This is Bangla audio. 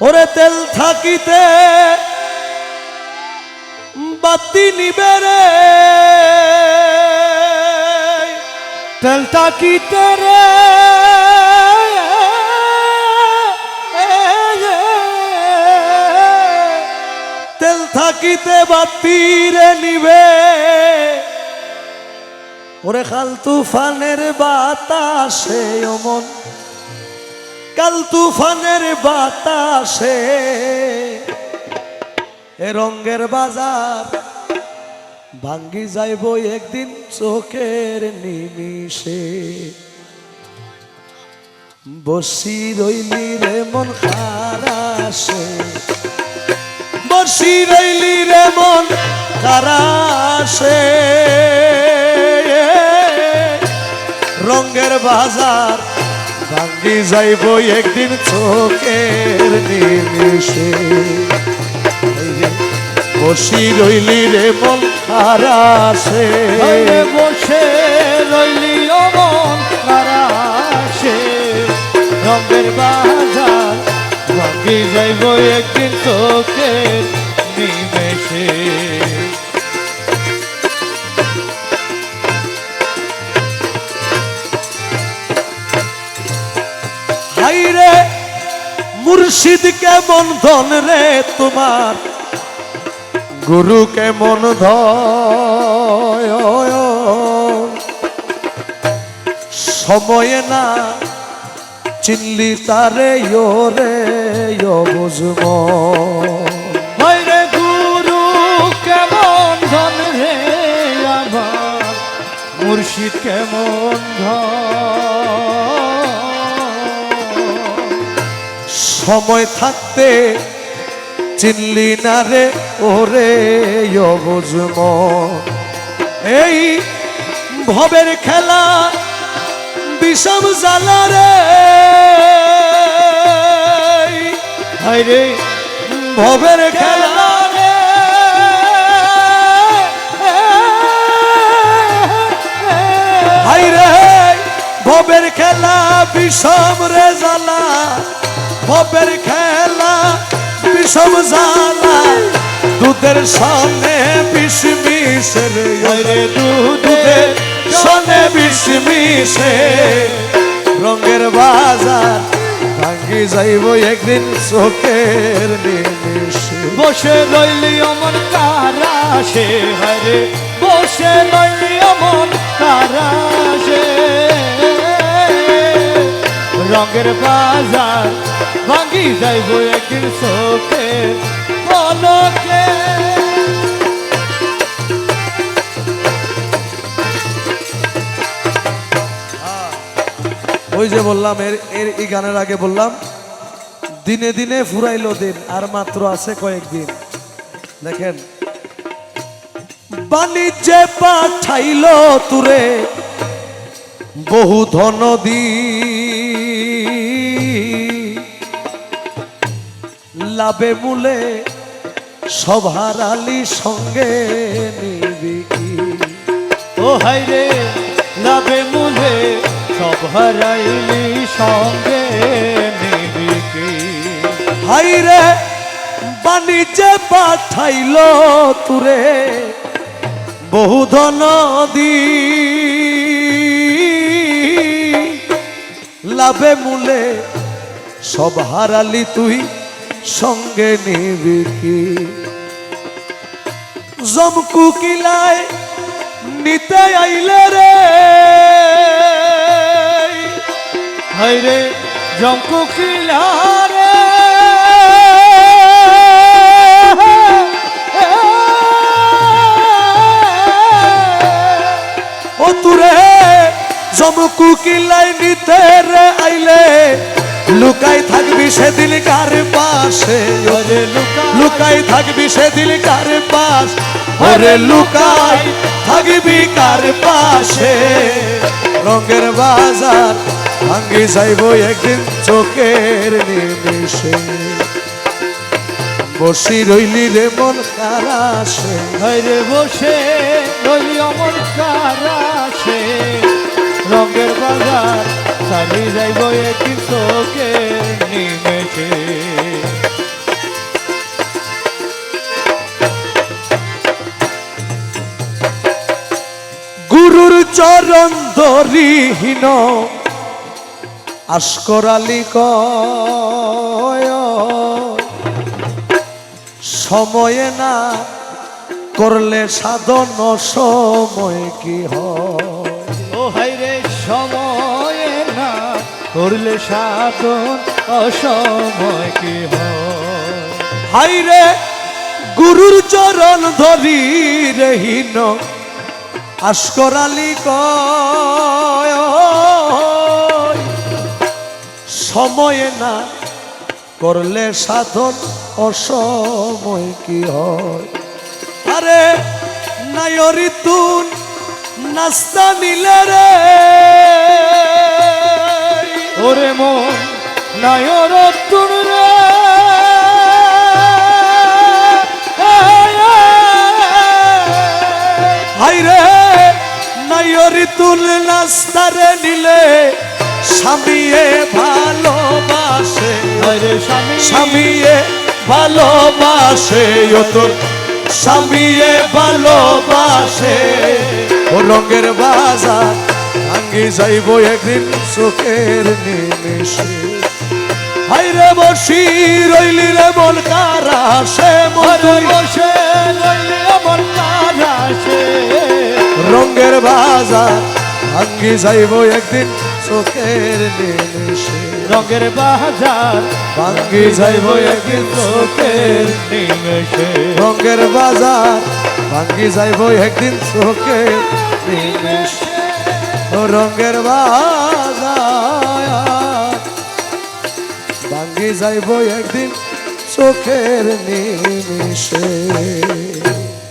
ওরে তেল থাকিতে বাতি নিবে রে। তেল থাকিতে রে। তেল থাকিতে বাতি রে নিবে। ওরে খাল তুফানের বাতাসে অমন কাল তুফানের বাতাসে, এ রঙ্গের বাজার ভাঙ্গি যাইব একদিন চোখের নিমিষে। বসি রইলি রে মন খারাসে বসি রইলি রে মন খারাসে। রঙ্গের বাজার ভাঙ্গি যাইব একদিন চোখের নিমিষে। বসি রইলি রে মন খারাসে বসে রইলি অমন নারাশে। রঙের বাজার ভাঙ্গি যাইব একদিন চোখের নিমেষে। মুর্শিদ কেমন ধন রে তোমার? গুরু কেমন ধয়? সময়ে না চিনলি তারে রে বুঝব। হইরে গুরু কেমন ধন রে আমার? মুর্শিদ কেমন ধন? সময় থাকতে চিনলি না রে, ওরে বুঝব এই ভবের খেলা বিষম জ্বালা রে। হইরে ভবের খেলা রে। রে, ভবের খেলা বিষম রে জ্বালা। ভবের খেলা বিষম জ্বালা দুধের সামনে বিষ মিশে রে হইরে দুধের সামনে বিষ মিশে রঙের বাজার ভাঙ্গি যাইব একদিন চোখের নিমিষে বসে রইলি অমন কারাশে হরে বসে রইলি অমন কারাশে রঙের বাজার যাইব একদিন ওই যে বললাম, এর এর এই গানের আগে বললাম, দিনে দিনে ফুরাইলো দিন, আর মাত্র আছে কয়েকদিন। দেখেন। বাণিজ্যে পাঠাইল তুরে, বহু ধন দি লাভে মূলে সভার আলী সঙ্গে নিবি? ও হাইরে লাভে মুলে সব হারাইলি সঙ্গে নিবি কি হাইরে বাণিজ্যে পাঠাইল তুরে, বহু ধন দি লাভে মূলে সব হারালি তুই সঙ্গে নিবি কি? জমকু কিলায় নিতে আইলে রে। হাইরে জঙ্কু কিলারে। ও তুরে, জমকু কিলাই নিতে রে আইলে। লুকাই থাকবি সেদিন কার পাশে? ওরে লুকাই। থাকবি সেদিন কার পাশ? ওরে লুকাই। থাকবি কার পাশে? রঙের বাজার ভাঙ্গি যাইব একদিন চোখের নিমিষে। বসি রইলি রে মন কারাসে হাইরে বসে রইলি অমর কারাশে। রঙের বাজার সারি যাইব একদিন চোখে নিমেষে। গুরুর চরণ কয়, সময়ে না করলে সাধন সময় কি হয়? ও হাইরে সময়ে না করলে সাধন অসময় কি হয়? হাইরে গুরুর চরণ ধরি রেহীন আস্কর আলী কয় সময়ে না করলে সাধন অসময় কি হয়? আরে নায়রি তুন নাস্তা নিলে রে। ওরে মন নায়র তুন রে। হাইরে নায়রি তুল নাস্তারে নিলে স্বামীয়ে ভালোবাসে। আরে স্বামী। স্বামীয়ে ভালোবাসে ও তোর স্বামীয়ে ভালোবাসে। ও রঙের বাজার ভাঙ্গি যাইব একদিন চোখের নিমেষে। হাইরে বসি রইলি রে মন কারা সে? মন বসে রইলে আমার কারাসে রঙের বাজার ভাঙ্গি যাইব একদিন চোখের নিমেষে। রঙের বাজার ভাঙ্গি যাইব একদিন চোখের নিমেষে। রঙের বাজার ভাঙ্গি যাইব একদিন চোখের নিমেষে। রঙের ভাঙ্গি যাইব একদিন চোখের নিমেষে।